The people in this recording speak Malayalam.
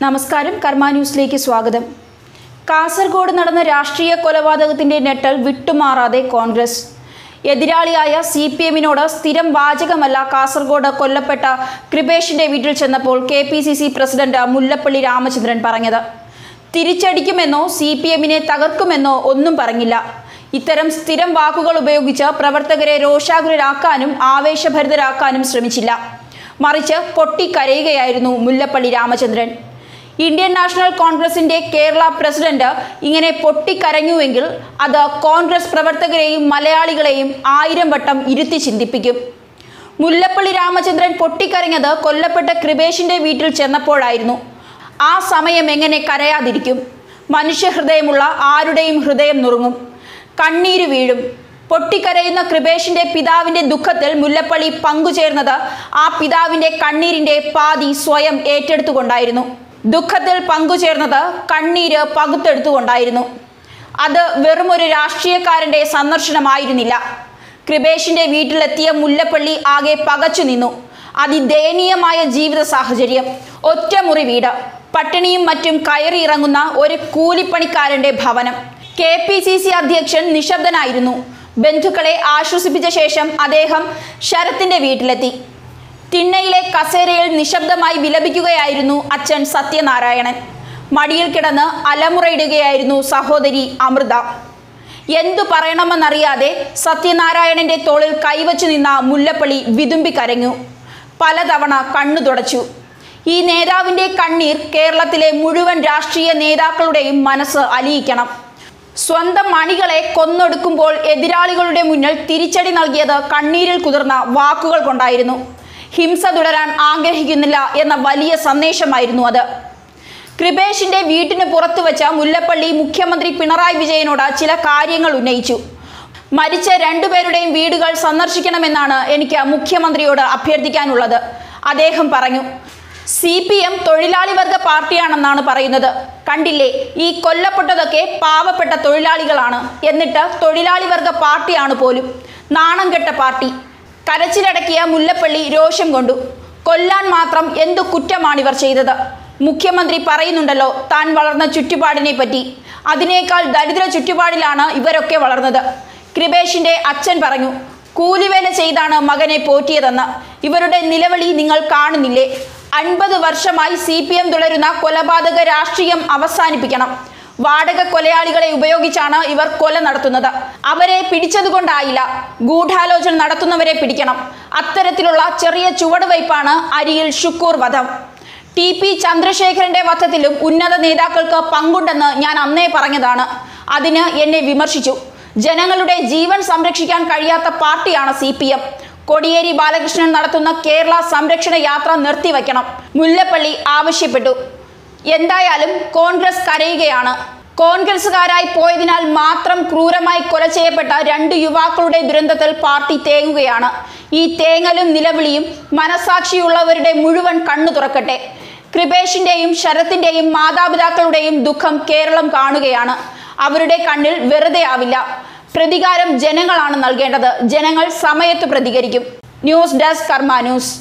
നമസ്കാരം കർമ്മ ന്യൂസിലേക്ക് സ്വാഗതം. കാസർഗോഡ് നടന്ന രാഷ്ട്രീയ കൊലപാതകത്തിന്റെ നെട്ടൽ വിട്ടുമാറാതെ കോൺഗ്രസ്. എതിരാളിയായ സി പി എമ്മിനോട് സ്ഥിരം വാചകമല്ല കാസർഗോഡ് കൊല്ലപ്പെട്ട കൃപേഷിന്റെ വീട്ടിൽ ചെന്നപ്പോൾ K P C C president Mullappally Ramachandran പറഞ്ഞത്. തിരിച്ചടിക്കുമെന്നോ സി പി എമ്മിനെ തകർക്കുമെന്നോ ഒന്നും പറഞ്ഞില്ല. ഇത്തരം സ്ഥിരം വാക്കുകൾ ഉപയോഗിച്ച് പ്രവർത്തകരെ രോഷാകുലരാക്കാനും ആവേശഭരിതരാക്കാനും ശ്രമിച്ചില്ല. മറിച്ച് പൊട്ടിക്കരയുകയായിരുന്നു മുല്ലപ്പള്ളി രാമചന്ദ്രൻ. ഇന്ത്യൻ നാഷണൽ കോൺഗ്രസിന്റെ കേരള പ്രസിഡന്റ് ഇങ്ങനെ പൊട്ടിക്കരഞ്ഞുവെങ്കിൽ അത് കോൺഗ്രസ് പ്രവർത്തകരെയും മലയാളികളെയും ആയിരം വട്ടം ഇരുത്തി ചിന്തിപ്പിക്കും. മുല്ലപ്പള്ളി രാമചന്ദ്രൻ പൊട്ടിക്കരഞ്ഞത് കൊല്ലപ്പെട്ട കൃപേഷിന്റെ വീട്ടിൽ ചെന്നപ്പോഴായിരുന്നു. ആ സമയം എങ്ങനെ കരയാതിരിക്കും. മനുഷ്യഹൃദയമുള്ള ആരുടെയും ഹൃദയം നുറുങ്ങും. കണ്ണീര് വീഴും. പൊട്ടിക്കരയുന്ന കൃപേഷിന്റെ പിതാവിന്റെ ദുഃഖത്തിൽ മുല്ലപ്പള്ളി പങ്കുചേർന്നത് ആ പിതാവിന്റെ കണ്ണീരിന്റെ പാതി സ്വയം ഏറ്റെടുത്തുകൊണ്ടായിരുന്നു. ദുഃഖത്തിൽ പങ്കുചേർന്നത് കണ്ണീര് പകുത്തെടുത്തുകൊണ്ടായിരുന്നു. അത് വെറുമൊരു രാഷ്ട്രീയക്കാരന്റെ സന്ദർശനമായിരുന്നില്ല. കൃപേഷിന്റെ വീട്ടിലെത്തിയ മുല്ലപ്പള്ളി ആകെ പകച്ചു നിന്നു. അതിദയനീയമായ ജീവിത സാഹചര്യം. ഒറ്റമുറി വീട്. പട്ടിണിയും മറ്റും കയറിയിറങ്ങുന്ന ഒരു കൂലിപ്പണിക്കാരന്റെ ഭവനം. കെ പി സി സി അധ്യക്ഷൻ നിശബ്ദനായിരുന്നു. ബന്ധുക്കളെ ആശ്വസിപ്പിച്ച ശേഷം അദ്ദേഹം ശരത്തിന്റെ വീട്ടിലെത്തി. തിണ്ണയിലെ കസേരയിൽ നിശബ്ദമായി വിലപിക്കുകയായിരുന്നു അച്ഛൻ സത്യനാരായണൻ. മടിയിൽ കിടന്ന് അലമുറയിടുകയായിരുന്നു സഹോദരി അമൃത. എന്തു പറയണമെന്നറിയാതെ സത്യനാരായണന്റെ തോളിൽ കൈവച്ചു നിന്ന മുല്ലപ്പള്ളി വിതുമ്പി കരഞ്ഞു. പലതവണ കണ്ണു തുടച്ചു. ഈ നേതാവിന്റെ കണ്ണീർ കേരളത്തിലെ മുഴുവൻ രാഷ്ട്രീയ നേതാക്കളുടെയും മനസ്സ് അലിയിക്കണം. സ്വന്തം മണികളെ കൊന്നൊടുക്കുമ്പോൾ എതിരാളികളുടെ മുന്നിൽ തിരിച്ചടി നൽകിയത് കണ്ണീരിൽ കുതിർന്ന വാക്കുകൾ കൊണ്ടായിരുന്നു. ഹിംസ തുടരാൻ ആഗ്രഹിക്കുന്നില്ല എന്ന വലിയ സന്ദേശമായിരുന്നു അത്. കൃപേഷിന്റെ വീട്ടിന് പുറത്തു വെച്ച മുല്ലപ്പള്ളി മുഖ്യമന്ത്രി പിണറായി വിജയനോട് ചില കാര്യങ്ങൾ ഉന്നയിച്ചു. മരിച്ച രണ്ടുപേരുടെയും വീടുകൾ സന്ദർശിക്കണമെന്നാണ് എനിക്ക് മുഖ്യമന്ത്രിയോട് അഭ്യർത്ഥിക്കാനുള്ളത്. അദ്ദേഹം പറഞ്ഞു സി പി എം തൊഴിലാളി വർഗ പാർട്ടിയാണെന്നാണ് പറയുന്നത്. കണ്ടില്ലേ ഈ കൊല്ലപ്പെട്ടതൊക്കെ പാവപ്പെട്ട തൊഴിലാളികളാണ്. എന്നിട്ട് തൊഴിലാളി വർഗ പാർട്ടിയാണ് പോലും. നാണം കെട്ട പാർട്ടി. കരച്ചിലടക്കിയ മുല്ലപ്പള്ളി രോഷം കൊണ്ടു. കൊല്ലാൻ മാത്രം എന്തു കുറ്റമാണിവർ ചെയ്തത്? മുഖ്യമന്ത്രി പറയുന്നുണ്ടല്ലോ താൻ വളർന്ന ചുറ്റുപാടിനെ പറ്റി. അതിനേക്കാൾ ദരിദ്ര ചുറ്റുപാടിലാണ് ഇവരൊക്കെ വളർന്നത്. കൃപേഷിന്റെ അച്ഛൻ പറഞ്ഞു കൂലിവേല ചെയ്താണ് മകനെ പോറ്റിയതെന്ന്. ഇവരുടെ നിലവിളി നിങ്ങൾ കാണുന്നില്ലേ? അൻപത് വർഷമായി സി തുടരുന്ന കൊലപാതക രാഷ്ട്രീയം അവസാനിപ്പിക്കണം. വാടക കൊലയാളികളെ ഉപയോഗിച്ചാണ് ഇവർ കൊല നടത്തുന്നത്. അവരെ പിടിച്ചതുകൊണ്ടായില്ല ഗൂഢാലോചന നടത്തുന്നവരെ പിടിക്കണം. അത്തരത്തിലുള്ള ചെറിയ ചുവടുവയ്പാണ് അരിയിൽ ഷുക്കൂർ വധം. ടി പി ചന്ദ്രശേഖരന്റെ വധത്തിലും ഉന്നത നേതാക്കൾക്ക് പങ്കുണ്ടെന്ന് ഞാൻ അന്നേ പറഞ്ഞതാണ്. അതിന് എന്നെ വിമർശിച്ചു. ജനങ്ങളുടെ ജീവൻ സംരക്ഷിക്കാൻ കഴിയാത്ത പാർട്ടിയാണ് C P M. Kodiyeri Balakrishnan നടത്തുന്ന കേരള സംരക്ഷണ യാത്ര നിർത്തിവെക്കണം മുല്ലപ്പള്ളി ആവശ്യപ്പെട്ടു. എന്തായാലും കോൺഗ്രസ് കരയുകയാണ്. കോൺഗ്രസുകാരായി പോയതിനാൽ മാത്രം ക്രൂരമായി കൊല ചെയ്യപ്പെട്ട രണ്ട് യുവാക്കളുടെ ദുരന്തത്തിൽ പാർട്ടി തേങ്ങുകയാണ്. ഈ തേങ്ങലും നിലവിളിയും മനസാക്ഷിയുള്ളവരുടെ മുഴുവൻ കണ്ണു തുറക്കട്ടെ. കൃപേഷിന്റെയും ശരത്തിന്റെയും മാതാപിതാക്കളുടെയും ദുഃഖം കേരളം കാണുകയാണ്. അവരുടെ കണ്ണിൽ വെറുതെ ആവില്ല. പ്രതികാരം ജനങ്ങളാണ് നൽകേണ്ടത്. ജനങ്ങൾ സമയത്ത് പ്രതികരിക്കും. News desk Karma news.